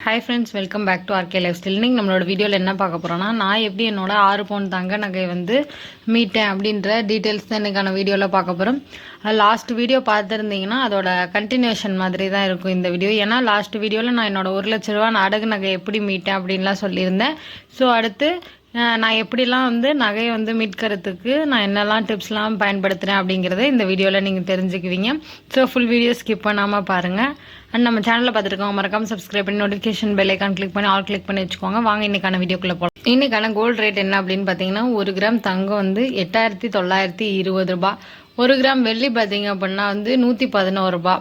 Hi friends welcome back to RK life style இன்னைக்கு நம்மளோட வீடியோவில் என்ன பார்க்க போகிறோன்னா நான் எப்படி என்னோட ஆறு பவுன் தங்க நகை வந்து மீட்டேன் அப்படின்ற டீட்டெயில்ஸ் தான் எனக்கான வீடியோவில் பார்க்க போகிறோம் லாஸ்ட் வீடியோ பார்த்துருந்தீங்கன்னா அதோட கண்டினியூஷன் மாதிரி தான் இருக்கும் இந்த வீடியோ ஏன்னா லாஸ்ட் வீடியோவில் நான் என்னோட ஒரு லட்ச ரூபா நான் அடகு நகை எப்படி மீட்டேன் அப்படின்லாம் சொல்லியிருந்தேன். ஸோ அடுத்து நான் எப்படிலாம் வந்து நகையை வந்து மீட்கிறதுக்கு நான் என்னெல்லாம் டிப்ஸ்லாம் பயன்படுத்துகிறேன் அப்படிங்கிறத இந்த வீடியோவில் நீங்கள் தெரிஞ்சுக்குவீங்க. ஸோ ஃபுல் வீடியோ ஸ்கிப் பண்ணாமல் பாருங்கள் அண்ட் நம்ம சேனலில் பார்த்துருக்கோம் மறக்காம சப்ஸ்கிரைப் பண்ணி நோட்டிஃபிகேஷன் பெல் ஐக்கான் கிளிக் பண்ணி ஆல் கிளிக் பண்ணி வச்சுக்கோங்க. வாங்க இன்னைக்கான வீடியோக்குள்ளே போகலாம் இன்னைக்கான கோல்டு ரேட் என்ன அப்படின்னு பார்த்தீங்கன்னா ஒரு கிராம் தங்கம் வந்து எட்டாயிரத்தி தொள்ளாயிரத்தி இருபது ரூபா. ஒரு கிராம் வெள்ளி பார்த்தீங்க அப்படின்னா வந்து நூற்றி பதினோரு ரூபா.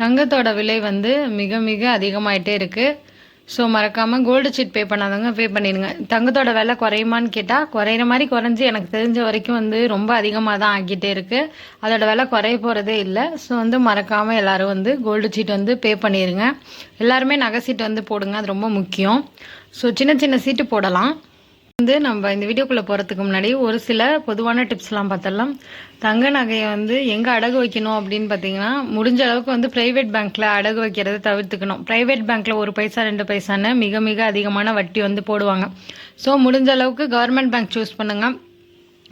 தங்கத்தோட விலை வந்து மிக மிக அதிகமாயிட்டே இருக்குது ஸோ மறக்காமல் கோல்டு சீட் பே பண்ணாதவங்க பே பண்ணிடுங்க. தங்கத்தோட விலை குறையுமான்னு கேட்டால் குறையிற மாதிரி குறைஞ்சி எனக்கு தெரிஞ்ச வரைக்கும் வந்து ரொம்ப அதிகமாக தான் ஆகிட்டே இருக்குது அதோட விலை குறைய போகிறதே இல்லை. ஸோ வந்து மறக்காமல் எல்லாரும் வந்து கோல்டு சீட் வந்து பே பண்ணிடுங்க. எல்லாருமே நகை சீட் வந்து போடுங்க. அது ரொம்ப முக்கியம். ஸோ சின்ன சின்ன சீட்டு போடலாம். வந்து நம்ம இந்த வீடியோக்குள்ளே போகிறதுக்கு முன்னாடி ஒரு சில பொதுவான டிப்ஸ்லாம் பார்த்தலாம் தங்க நகையை வந்து எங்கே அடகு வைக்கணும் அப்படின்னு பார்த்தீங்கன்னா முடிஞ்ச அளவுக்கு வந்து ப்ரைவேட் பேங்க்கில் அடகு வைக்கிறத தவிர்த்துக்கணும். ப்ரைவேட் பேங்க்கில் ஒரு பைசா ரெண்டு பைசான்னு மிக மிக அதிகமான வட்டி வந்து போடுவாங்க. ஸோ முடிஞ்ச அளவுக்கு கவர்மெண்ட் பேங்க் சூஸ் பண்ணுங்கள்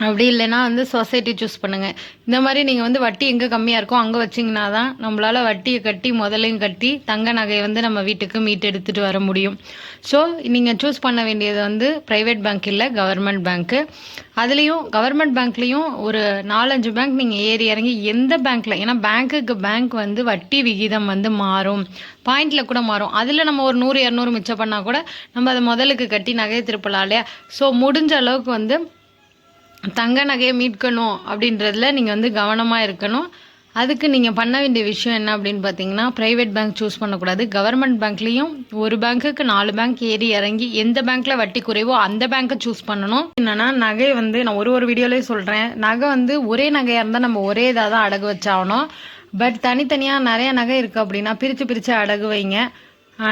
அப்படி இல்லைன்னா வந்து சொசைட்டி சூஸ் பண்ணுங்கள் இந்த மாதிரி நீங்கள் வந்து வட்டி எங்கே கம்மியாக இருக்கோ அங்கே வச்சிங்கன்னா தான் நம்மளால் வட்டியை கட்டி முதலையும் கட்டி தங்க நகையை வந்து நம்ம வீட்டுக்கு மீட்டு எடுத்துகிட்டு வர முடியும். ஸோ நீங்கள் சூஸ் பண்ண வேண்டியது வந்து ப்ரைவேட் பேங்க் இல்லை கவர்மெண்ட் பேங்க்கு அதுலேயும் கவர்மெண்ட் பேங்க்லேயும் ஒரு நாலஞ்சு பேங்க் நீங்கள் ஏறி இறங்கி எந்த பேங்க்கில் ஏன்னா பேங்க்குக்கு பேங்க் வந்து வட்டி விகிதம் வந்து மாறும். பாயிண்டில் கூட மாறும். அதில் நம்ம ஒரு நூறு இரநூறு மிச்சம் பண்ணால் கூட நம்ம அதை முதலுக்கு கட்டி நகையை திருப்பலாம் இல்லையா? ஸோ முடிஞ்ச அளவுக்கு வந்து தங்க நகையை மீட்கணும் அப்படின்றதுல நீங்கள் வந்து கவனமாக இருக்கணும். அதுக்கு நீங்கள் பண்ண வேண்டிய விஷயம் என்ன அப்படின்னு பார்த்தீங்கன்னா ப்ரைவேட் பேங்க் சூஸ் பண்ணக்கூடாது. கவர்மெண்ட் பேங்க்லேயும் ஒரு பேங்க்குக்கு நாலு பேங்க் ஏறி இறங்கி எந்த பேங்க்கில் வட்டி குறைவோ அந்த பேங்க்கை சூஸ் பண்ணணும். என்னென்னா நகை வந்து நான் ஒரு ஒரு வீடியோலேயே சொல்கிறேன் நகை வந்து ஒரே நகையாக இருந்தால் நம்ம ஒரே இதாக தான் அடகு வச்சாகணும். பட் தனித்தனியாக நிறைய நகை இருக்குது அப்படின்னா பிரித்து பிரித்து அடகு வைங்க.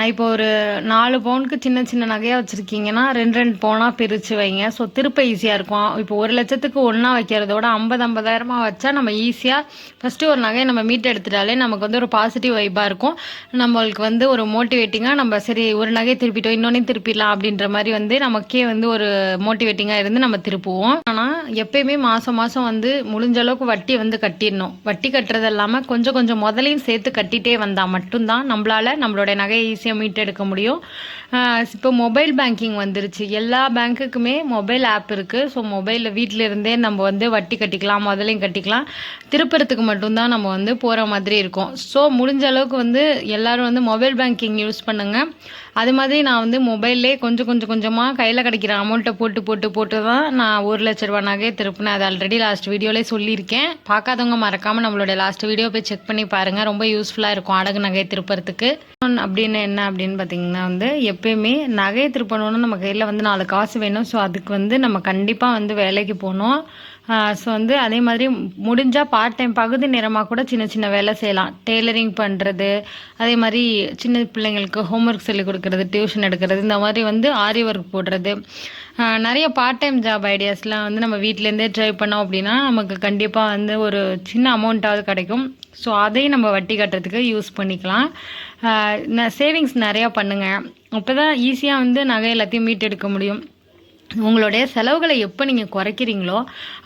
இப்போ ஒரு நாலு பவுனுக்கு சின்ன சின்ன நகையாக வச்சுருக்கீங்கன்னா ரெண்டு ரெண்டு பவுனாக பிரித்து வைங்க. ஸோ திருப்ப ஈஸியாக இருக்கும். இப்போ ஒரு லட்சத்துக்கு ஒன்றா வைக்கிறதோட ஐம்பது ஐம்பதாயிரமா வச்சா நம்ம ஈஸியாக ஃபஸ்ட்டு ஒரு நகையை நம்ம மீட் எடுத்துட்டாலே நமக்கு வந்து ஒரு பாசிட்டிவ் வைப்பாக இருக்கும். நம்மளுக்கு வந்து ஒரு மோட்டிவேட்டிங்காக நம்ம சரி ஒரு நகையை திருப்பிட்டோம் இன்னொன்னையும் திருப்பிடலாம் அப்படின்ற மாதிரி வந்து நமக்கே வந்து ஒரு மோட்டிவேட்டிங்காக இருந்து நம்ம திருப்புவோம். ஆனால் எப்பயுமே மாதம் மாதம் வந்து முடிஞ்ச அளவுக்கு வட்டி வந்து கட்டிடணும். வட்டி கட்டுறது இல்லாமல் கொஞ்சம் கொஞ்சம் முதலையும் சேர்த்து கட்டிகிட்டே வந்தால் மட்டும்தான் நம்மளால நம்மளுடைய நகையை ஈஸியாக மீட்டெடுக்க முடியும். இப்போ மொபைல் பேங்கிங் வந்துருச்சு. எல்லா பேங்க்குக்குமே மொபைல் ஆப் இருக்குது ஸோ மொபைலில் வீட்டில் இருந்தே நம்ம வந்து வட்டி கட்டிக்கலாம் முதலையும் கட்டிக்கலாம். திருப்புறத்துக்கு மட்டும்தான் நம்ம வந்து போகிற மாதிரி இருக்கும். ஸோ முடிஞ்ச அளவுக்கு வந்து எல்லாரும் வந்து மொபைல் பேங்கிங் யூஸ் பண்ணுங்கள் அது மாதிரி நான் வந்து மொபைல்லே கொஞ்சம் கொஞ்சம் கொஞ்சமாக கையில் கிடைக்கிற அமௌண்ட்டை போட்டு போட்டு போட்டு தான் நான் ஒரு லட்ச ரூபா நகையை திருப்பினேன். அது ஆல்ரெடி லாஸ்ட் வீடியோலேயே சொல்லியிருக்கேன். பார்க்காதவங்க மறக்காமல் நம்மளோட லாஸ்ட் வீடியோ போய் செக் பண்ணி பாருங்கள் ரொம்ப யூஸ்ஃபுல்லாக இருக்கும் அடகு நகையை திருப்புறதுக்கு. அப்படின்னு என்ன அப்படின்னு பார்த்தீங்கன்னா வந்து எப்பயுமே நகையை திருப்பணும்னு நம்ம கையில் வந்து நாலு காசு வேணும். ஸோ அதுக்கு வந்து நம்ம கண்டிப்பாக வந்து வேலைக்கு போகணும். ஸோ வந்து அதே மாதிரி முடிஞ்சால் பார்ட் டைம் பகுதி நேரமாக கூட சின்ன சின்ன வேலை செய்யலாம். டெய்லரிங் பண்ணுறது அதே மாதிரி சின்ன பிள்ளைங்களுக்கு ஹோம்ஒர்க் சொல்லிக் கொடுக்கறது டியூஷன் எடுக்கிறது இந்த மாதிரி வந்து ஆரி ஒர்க் போடுறது. நிறைய பார்ட் டைம் ஜாப் ஐடியாஸ்லாம் வந்து நம்ம வீட்டிலேருந்தே ட்ரை பண்ணோம் அப்படின்னா நமக்கு கண்டிப்பாக வந்து ஒரு சின்ன அமௌண்ட்டாவது கிடைக்கும். ஸோ அதையும் நம்ம வட்டி கட்டுறதுக்கு யூஸ் பண்ணிக்கலாம். சேவிங்ஸ் நிறையா பண்ணுங்கள் அப்போ தான் ஈஸியாக வந்து நகை எல்லாத்தையும் மீட்டெடுக்க முடியும். உங்களுடைய செலவுகளை எப்போ நீங்கள் குறைக்கிறீங்களோ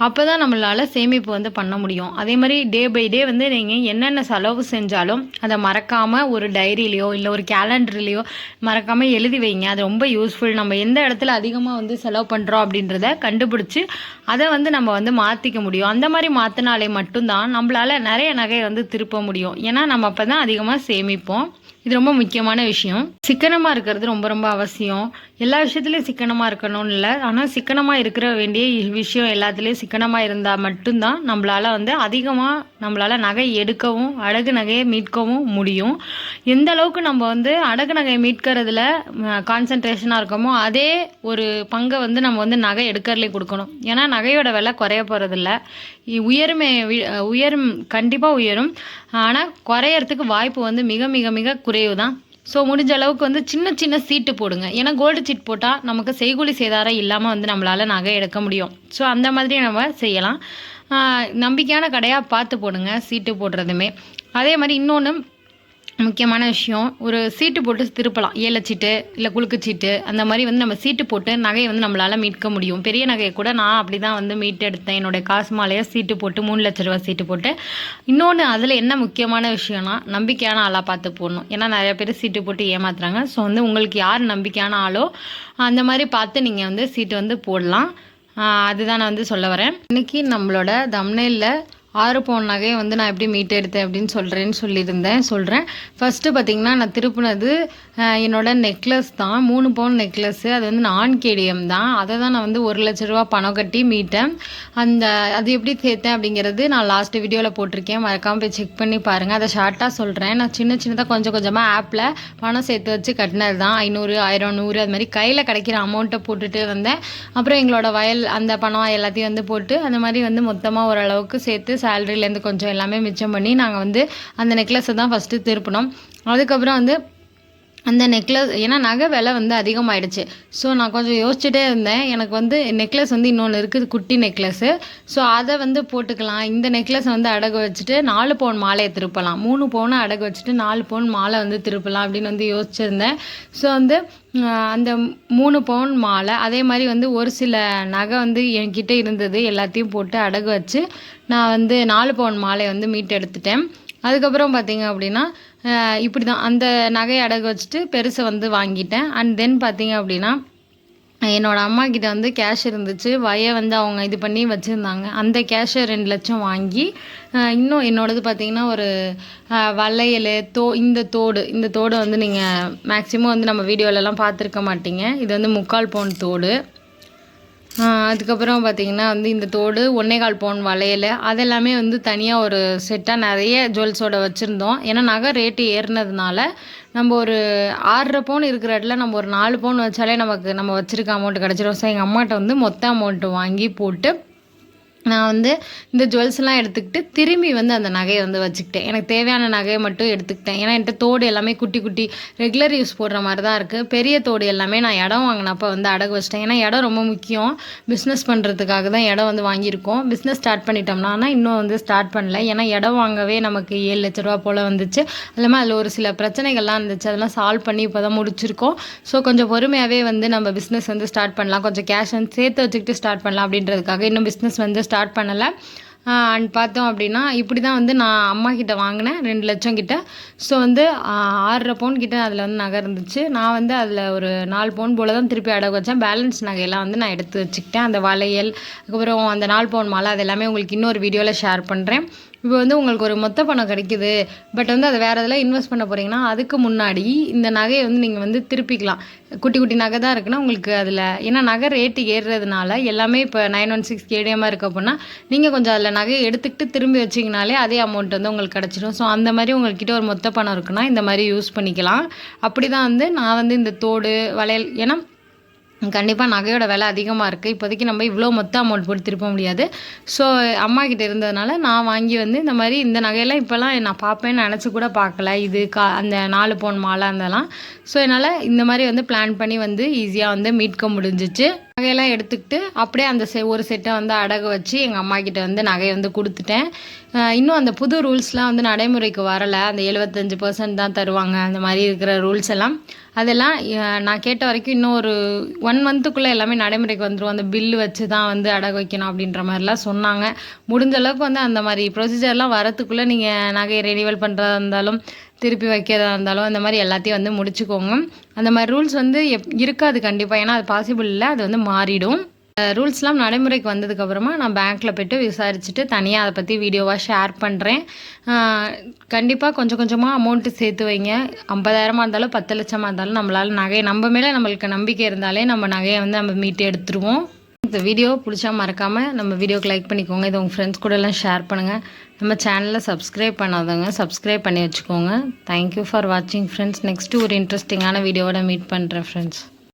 அப்போ தான் நம்மளால் சேமிப்பு வந்து பண்ண முடியும். அதே மாதிரி டே பை டே வந்து நீங்கள் என்னென்ன செலவு செஞ்சாலும் அதை மறக்காமல் ஒரு டைரியிலையோ இல்லை ஒரு கேலண்டர்லேயோ மறக்காமல் எழுதி வைங்க. அது ரொம்ப யூஸ்ஃபுல் நம்ம எந்த இடத்துல அதிகமாக வந்து செலவு பண்ணுறோம் அப்படின்றத கண்டுபிடிச்சி அதை வந்து நம்ம வந்து மாற்றிக்க முடியும். அந்த மாதிரி மாற்றினாலே மட்டும்தான் நம்மளால் நிறைய நகையை வந்து திருப்ப முடியும். ஏன்னா நம்ம அப்போ தான் அதிகமாக சேமிப்போம். இது ரொம்ப முக்கியமான விஷயம். சிக்கனமாக இருக்கிறது ரொம்ப ரொம்ப அவசியம். எல்லா விஷயத்துலையும் சிக்கனமாக இருக்கணும்னு இல்லை. ஆனால் சிக்கனமாக இருக்கிற வேண்டிய விஷயம் எல்லாத்துலேயும் சிக்கனமாக இருந்தால் மட்டும்தான் நம்மளால் வந்து அதிகமாக நம்மளால் நகை எடுக்கவும் அடகு நகையை மீட்கவும் முடியும். எந்த அளவுக்கு நம்ம வந்து அடகு நகையை மீட்கிறதுல கான்சன்ட்ரேஷனாக இருக்கோமோ அதே ஒரு பங்கை வந்து நம்ம வந்து நகை எடுக்கிறதுலே கொடுக்கணும். ஏன்னா நகையோட விலை குறைய போகிறதில்ல உயருமே உயரும் கண்டிப்பாக உயரும். ஆனால் குறையறதுக்கு வாய்ப்பு வந்து மிக மிக மிக குறைவு தான் ஸோ முடிஞ்ச அளவுக்கு வந்து சின்ன சின்ன சீட்டு போடுங்க. ஏன்னா கோல்டு சீட் போட்டால் நமக்கு செய்கூலி சேதாரம் இல்லாமல் வந்து நம்மளால் நகை எடுக்க முடியும். ஸோ அந்த மாதிரி நம்ம செய்யலாம். நம்பிக்கையான கடையாக பார்த்து போடுங்க சீட்டு போடுறதுமே. அதே மாதிரி இன்னொன்று முக்கியமான விஷயம் ஒரு சீட்டு போட்டு திருப்பலாம். ஏலச்சீட்டு இல்லை குலுக்குச்சீட்டு அந்த மாதிரி வந்து நம்ம சீட்டு போட்டு நகையை வந்து நம்மளால் மீட்க முடியும். பெரிய நகையை கூட நான் அப்படி தான் வந்து மீட்டு எடுத்தேன் என்னுடைய காசு மாலையை சீட்டு போட்டு மூணு லட்ச ரூபா சீட்டு போட்டு. இன்னொன்று அதில் என்ன முக்கியமான விஷயம்னா நம்பிக்கையான ஆளாக பார்த்து போடணும். ஏன்னா நிறைய பேர் சீட்டு போட்டு ஏமாத்துறாங்க. ஸோ வந்து உங்களுக்கு யார் நம்பிக்கையான ஆளோ அந்த மாதிரி பார்த்து நீங்கள் வந்து சீட்டு வந்து போடலாம். அதுதான் நான் வந்து சொல்ல வரேன். இன்னைக்கு நம்மளோட தம்னேலில் ஆறு பவுன் நகையை வந்து நான் எப்படி மீட்டு எடுத்தேன் அப்படின்னு சொல்கிறேன்னு சொல்லியிருந்தேன். சொல்கிறேன் ஃபஸ்ட்டு பார்த்தீங்கன்னா நான் திருப்பினது என்னோட நெக்லஸ் தான். மூணு பவுன் நெக்லஸ்ஸு அது வந்து நான் கேடிஎம் தான். அதை தான் நான் வந்து ஒரு லட்ச ரூபா பணம் கட்டி மீட்டேன். அந்த அது எப்படி சேர்த்தேன் அப்படிங்கிறது நான் லாஸ்ட் வீடியோவில் போட்டிருக்கேன். மறக்காமல் போய் செக் பண்ணி பாருங்கள் அதை ஷார்ட்டாக சொல்கிறேன் நான் சின்ன சின்னதாக கொஞ்சம் கொஞ்சமாக ஆப்பில் பணம் சேர்த்து வச்சு கட்டினது தான். ஐநூறு ஆயிரம் நூறு அது மாதிரி கையில் கிடைக்கிற அமௌண்ட்டை போட்டுட்டு வந்தேன். அப்புறம் எங்களோட வயல் அந்த பணம் எல்லாத்தையும் வந்து போட்டு அந்த மாதிரி வந்து மொத்தமாக ஓரளவுக்கு சேர்த்து சேலரியிலேருந்து கொஞ்சம் எல்லாமே மிச்சம் பண்ணி நாங்கள் வந்து அந்த நெக்லஸை தான் ஃபஸ்ட்டு திருப்பினோம். அதுக்கப்புறம் வந்து அந்த நெக்லஸ் ஏன்னா நகை விலை வந்து அதிகமாகிடுச்சு ஸோ நான் கொஞ்சம் யோசிச்சுட்டே இருந்தேன். எனக்கு வந்து நெக்லஸ் வந்து இன்னொன்று இருக்குது குட்டி நெக்லஸ்ஸு ஸோ அதை வந்து போட்டுக்கலாம். இந்த நெக்லஸ் வந்து அடகு வச்சுட்டு நாலு பவுன் மாலையை திருப்பலாம். மூணு பவுனை அடகு வச்சுட்டு நாலு பவுன் மாலை வந்து திருப்பலாம் அப்படின்னு வந்து யோசிச்சிருந்தேன். ஸோ வந்து அந்த மூணு பவுன் மாலை அதே மாதிரி வந்து ஒரு சில நகை வந்து என்கிட்ட இருந்தது. எல்லாத்தையும் போட்டு அடகு வச்சு நான் வந்து நாலு பவுன் மாலையை வந்து மீட்டு எடுத்துட்டேன் அதுக்கப்புறம் பார்த்தீங்க அப்படின்னா இப்படி தான் அந்த நகையை அடகு வச்சுட்டு பெருசை வந்து வாங்கிட்டேன். அண்ட் தென் பார்த்தீங்க அப்படின்னா என்னோட அம்மா கிட்ட வந்து கேஷ் இருந்துச்சு. வய வந்து அவங்க இது பண்ணி வச்சுருந்தாங்க. அந்த கேஷை ரெண்டு லட்சம் வாங்கி இன்னும் என்னோடது பார்த்தீங்கன்னா ஒரு வளையல் தோ இந்த தோடு இந்த தோடு வந்து நீங்கள் மேக்ஸிமம் வந்து நம்ம வீடியோலலாம் பார்த்துருக்க மாட்டீங்க. இது வந்து முக்கால் பவுன் தோடு. அதுக்கப்புறம் பார்த்தீங்கன்னா வந்து இந்த தோடு ஒன்னே கால் பவுன் வளையல் அதெல்லாமே வந்து தனியாக ஒரு செட்டாக நிறைய ஜுவல்ஸோட வச்சுருந்தோம். ஏன்னா நகை ரேட்டு ஏறினதுனால நம்ம ஒரு ஆறரை பவுன் இருக்கிற இடத்துல நம்ம ஒரு நாலு பவுன் வச்சாலே நமக்கு நம்ம வச்சுருக்க அமௌண்ட் கிடச்சிரும். ஸோ எங்கள் அம்மாட்ட வந்து மொத்த அமௌண்ட்டு வாங்கி போட்டு நான் வந்து இந்த ஜுவல்ஸ்லாம் எடுத்துக்கிட்டு திரும்பி வந்து அந்த நகையை வந்து வச்சுக்கிட்டேன். எனக்கு தேவையான நகையை மட்டும் எடுத்துக்கிட்டேன். ஏன்னா என்கிட்ட தோடு எல்லாமே குட்டி குட்டி ரெகுலர் யூஸ் போடுற மாதிரி தான் இருக்குது பெரிய தோடு எல்லாமே நான் இடம் வாங்கினப்போ வந்து அடகு வச்சிட்டேன். ஏன்னா இடம் ரொம்ப முக்கியம். பிஸ்னஸ் பண்ணுறதுக்காக தான் இடம் வந்து வாங்கியிருக்கோம். பிஸ்னஸ் ஸ்டார்ட் பண்ணிட்டோம்னா ஆனால் இன்னும் வந்து ஸ்டார்ட் பண்ணல. ஏன்னா இடம் வாங்கவே நமக்கு ஏழு லட்ச ரூபா போல் வந்துச்சு. இல்லாமல் அதில் ஒரு சில பிரச்சனைகள்லாம் இருந்துச்சு. அதெல்லாம் சால்வ் பண்ணி இப்போ தான் முடிச்சிருக்கோம். ஸோ கொஞ்சம் பொறுமையாகவே வந்து நம்ம பிஸ்னஸ் வந்து ஸ்டார்ட் பண்ணலாம். கொஞ்சம் கேஷ் வந்து சேர்த்து வச்சுக்கிட்டு ஸ்டார்ட் பண்ணலாம் அப்படின்றதுக்காக இன்னும் பிஸ்னஸ் வந்து ஸ்டார்ட் ஸ்டார்ட் பண்ணலை. அண்ட் பார்த்தோம் அப்படின்னா இப்படி தான் வந்து நான் அம்மா கிட்ட வாங்கினேன் ரெண்டு லட்சம் கிட்ட. ஸோ வந்து ஆறரை பவுன் கிட்ட அதில் வந்து நகை இருந்துச்சு. நான் வந்து அதில் ஒரு நாலு பவுன் போல் தான் திருப்பி அடகு வச்சேன். பேலன்ஸ் நகையெல்லாம் வந்து நான் எடுத்து வச்சுக்கிட்டேன். அந்த வளையல் அதுக்கப்புறம் அந்த நாலு பவுன் மாலை அது எல்லாமே உங்களுக்கு இன்னொரு வீடியோவில் ஷேர் பண்ணுறேன் இப்போ வந்து உங்களுக்கு ஒரு மொத்த பணம் கிடைக்குது பட் வந்து அதை வேறு இதில் இன்வெஸ்ட் பண்ண போகிறீங்கன்னா அதுக்கு முன்னாடி இந்த நகையை வந்து நீங்கள் வந்து திருப்பிக்கலாம். குட்டி குட்டி நகை தான் இருக்குன்னா உங்களுக்கு அதில் ஏன்னா நகை ரேட்டு ஏறுறதுனால எல்லாமே இப்போ நைன் ஒன் சிக்ஸ் கேடிஎம்மாக இருக்க அப்படின்னா நீங்கள் கொஞ்சம் அதில் நகையை எடுத்துக்கிட்டு திரும்பி வச்சிங்கனாலே அதே அமௌண்ட் வந்து உங்களுக்கு கிடச்சிடும் ஸோ அந்த மாதிரி உங்கள்கிட்ட ஒரு மொத்த பணம் இருக்குன்னா இந்த மாதிரி யூஸ் பண்ணிக்கலாம். அப்படி தான் வந்து நான் வந்து இந்த தோடு வளையல் ஏன்னா கண்டிப்பாக நகையோட விலை அதிகமாக இருக்குது இப்போதைக்கு நம்ம இவ்வளோ மொத்த அமௌண்ட் போட்டு திருப்ப முடியாது. ஸோ அம்மா கிட்ட இருந்ததுனால நான் வாங்கி வந்து இந்த மாதிரி இந்த நகையெல்லாம் இப்போல்லாம் நான் பார்ப்பேன்னு நினச்சி கூட பார்க்கல. இது கா அந்த நாலு பவுன் மாலை அதெல்லாம். ஸோ என்னால் இந்த மாதிரி வந்து பிளான் பண்ணி வந்து ஈஸியாக வந்து மீட்க முடிஞ்சிச்சு. நகையெல்லாம் எடுத்துக்கிட்டு அப்படியே அந்த செ ஒரு செட்டை வந்து அடகு வச்சு எங்கள் அம்மா கிட்ட வந்து நகையை வந்து கொடுத்துட்டேன். இன்னும் அந்த புது ரூல்ஸ்லாம் வந்து நடைமுறைக்கு வரலை. அந்த எழுபத்தஞ்சு பர்சன்ட் தான் தருவாங்க. அந்த மாதிரி இருக்கிற ரூல்ஸ் எல்லாம். அதெல்லாம் நான் கேட்ட வரைக்கும் இன்னும் ஒரு ஒன் மந்த்துக்குள்ளே எல்லாமே நடைமுறைக்கு வந்துடும் அந்த பில்லு வச்சு தான் வந்து அடகு வைக்கணும் அப்படின்ற மாதிரிலாம் சொன்னாங்க. முடிஞ்ச அளவுக்கு வந்து அந்த மாதிரி ப்ரொசீஜர்லாம் வரத்துக்குள்ளே நீங்கள் நகையை ரெனிவல் பண்ணுறதா இருந்தாலும் திருப்பி வைக்கிறதா இருந்தாலும் அந்த மாதிரி எல்லாத்தையும் வந்து முடிச்சுக்கோங்க. அந்த மாதிரி ரூல்ஸ் வந்து எப் இருக்காது கண்டிப்பாக ஏன்னா அது பாசிபிள் இல்லை. அது வந்து மாறிடும். ரூல்ஸ்லாம் நடைமுறைக்கு வந்ததுக்கப்புறமா நான் பேங்க்கில் போய்ட்டு விசாரிச்சுட்டு தனியாக அதை பற்றி வீடியோவாக ஷேர் பண்ணுறேன் கண்டிப்பாக கொஞ்சம் கொஞ்சமாக அமௌண்ட்டு சேர்த்து வைங்க. ஐம்பதாயிரமா இருந்தாலும் பத்து லட்சமாக இருந்தாலும் நம்மளால் நகை நம்ம மேலே நம்மளுக்கு நம்பிக்கை இருந்தாலே நம்ம நகையை வந்து நம்ம மீட்டு எடுத்துருவோம். இந்த வீடியோ பிடிச்சா மறக்காமல் நம்ம வீடியோக்கு லைக் பண்ணிக்கோங்க. இது உங்கள் ஃப்ரெண்ட்ஸ் கூட எல்லாம் ஷேர் பண்ணுங்கள் நம்ம சேனலை சப்ஸ்கிரைப் பண்ணாதவங்க சப்ஸ்கிரைப் பண்ணி வச்சுக்கோங்க. தேங்க்யூ ஃபார் வாட்சிங் ஃப்ரெண்ட்ஸ் நெக்ஸ்ட்டு ஒரு இன்ட்ரெஸ்டிங்கான வீடியோவோட மீட் பண்ணுறேன் ஃப்ரெண்ட்ஸ்